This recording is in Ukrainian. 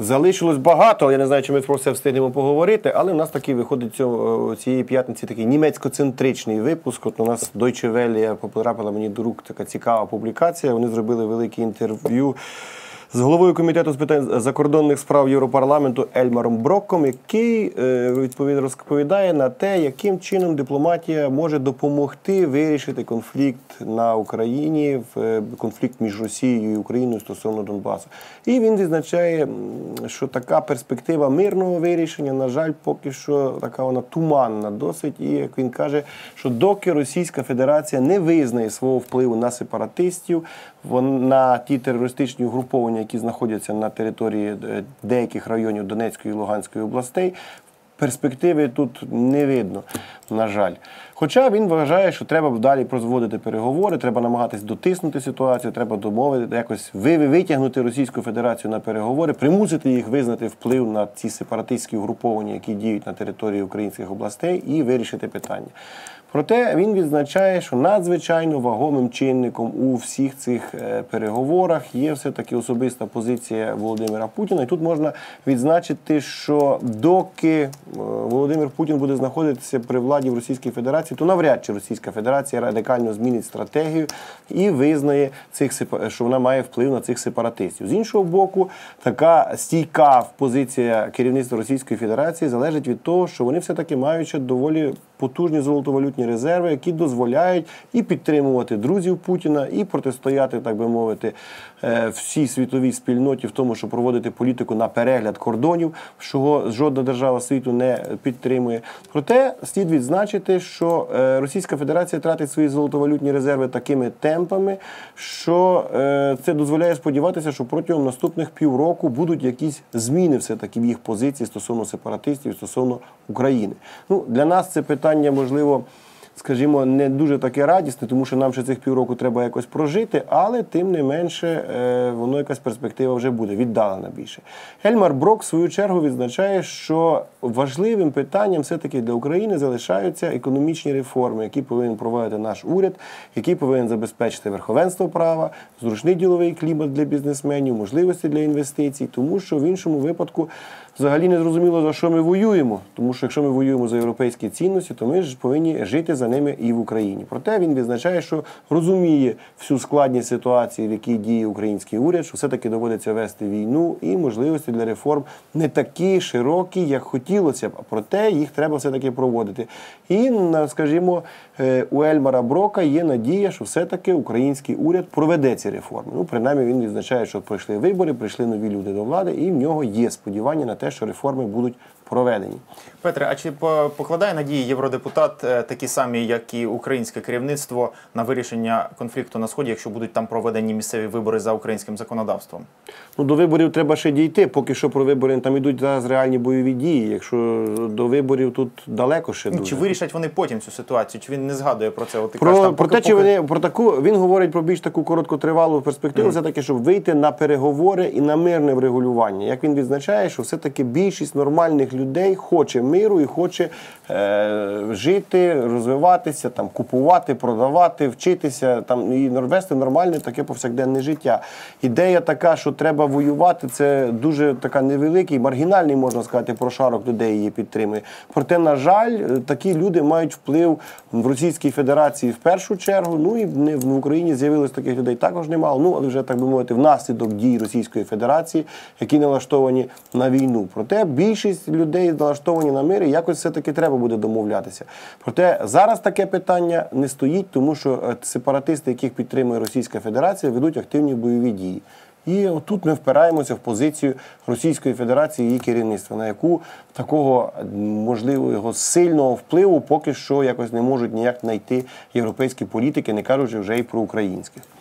Залишилось багато, я не знаю, чи ми про це встигнемо поговорити. Але в нас такий виходить цього, цієї п'ятниці такий німецько-центричний випуск. От у нас Deutsche Welle потрапила мені до рук така цікава публікація. Вони зробили велике інтерв'ю. З головою комітету з питань закордонних справ Європарламенту Ельмаром Брокком, який е, відповідно розповідає на те, яким чином дипломатія може допомогти вирішити конфлікт на Україні, в е, конфлікт між Росією і Україною стосовно Донбасу. І він відзначає, що така перспектива мирного вирішення, на жаль, поки що така вона туманна досить. І як він каже, що доки Російська Федерація не визнає свого впливу на сепаратистів, вон- на ті терористичні угруповання, які знаходяться на території е, деяких районів Донецької і Луганської областей, перспективи тут не видно, на жаль. Хоча він вважає, що треба далі розводити переговори, треба намагатись дотиснути ситуацію, треба домовити, якось ви- витягнути Російську Федерацію на переговори, примусити їх визнати вплив на ці сепаратистські угруповання, які діють на території українських областей, і вирішити питання. Проте він відзначає, що надзвичайно вагомим чинником у всіх цих е, переговорах є все-таки особиста позиція Володимира Путіна. І тут можна відзначити, що доки Володимир Путін буде знаходитися при владі в Російській Федерації, то навряд чи Російська Федерація радикально змінить стратегію і визнає цих сепа- що вона має вплив на цих сепаратистів. З іншого боку, така стійка позиція керівництва Російської Федерації залежить від того, що вони все-таки мають ще доволі потужні золотовалютні резерви, які дозволяють і підтримувати друзів Путіна, і протистояти, так би мовити, е, всій світовій спільноті в тому, що проводити політику на перегляд кордонів, чого жодна держава світу не підтримує. Проте слід відзначити, що е, Російська Федерація тратить свої золотовалютні резерви такими темпами, що е, це дозволяє сподіватися, що протягом наступних півроку будуть якісь зміни все-таки в їх позиції стосовно сепаратистів, стосовно України. Ну, для нас це питання, можливо, скажімо, не дуже таке радісне, тому що нам ще цих півроку треба якось прожити, але тим не менше е, воно якась перспектива вже буде, віддалена більше. Ельмар Брок, в свою чергу, відзначає, що важливим питанням все-таки для України залишаються економічні реформи, які повинен проводити наш уряд, який повинен забезпечити верховенство права, зручний діловий клімат для бізнесменів, можливості для інвестицій, тому що в іншому випадку взагалі не зрозуміло, за що ми воюємо. Тому що якщо ми воюємо за європейські цінності, то ми ж повинні жити за ними і в Україні. Проте він відзначає, що розуміє всю складність ситуації, в якій діє український уряд, що все-таки доводиться вести війну, і можливості для реформ не такі широкі, як хотілося б. А проте їх треба все-таки проводити. І, скажімо, е, у Ельмара Брока є надія, що все-таки український уряд проведе ці реформи. Ну, принаймні, він відзначає, що пройшли вибори, прийшли нові люди до влади, і в нього є сподівання на те, що реформи будуть проведені. Петре, а чи по- покладає надії євродепутат е, такі самі, як і українське керівництво, на вирішення конфлікту на сході, якщо будуть там проведені місцеві вибори за українським законодавством? Ну, до виборів треба ще дійти. Поки що про вибори там ідуть зараз реальні бойові дії. Якщо до виборів тут далеко ще дуже. Чи вирішать вони потім цю ситуацію? Чи він не згадує про це? От Про, кажеш, там, про поки- те, чи поки- вони про таку він говорить про більш таку короткотривалу перспективу, все таки, щоб вийти на переговори і на мирне врегулювання. Як він відзначає, що все таки більшість нормальних людей хоче миру і хоче е, жити, розвиватися, там купувати, продавати, вчитися там і вести нормальне таке повсякденне життя. Ідея така, що треба воювати, це дуже така невеликий, маргінальний, можна сказати, прошарок людей її підтримує. Проте, на жаль, е, такі люди мають вплив в Російській Федерації в першу чергу. Ну і в Україні з'явилось таких людей також немало. Ну але вже так би мовити, внаслідок дій Російської Федерації, які налаштовані на війну. Проте більшість людей налаштовані на мир, і якось все таки треба буде домовлятися. Проте зараз таке питання не стоїть, тому що е, сепаратисти, яких підтримує Російська Федерація, ведуть активні бойові дії. І отут ми впираємося в позицію Російської Федерації і її керівництва, на яку такого можливого сильного впливу поки що якось не можуть ніяк знайти європейські політики, не кажучи вже й про українських.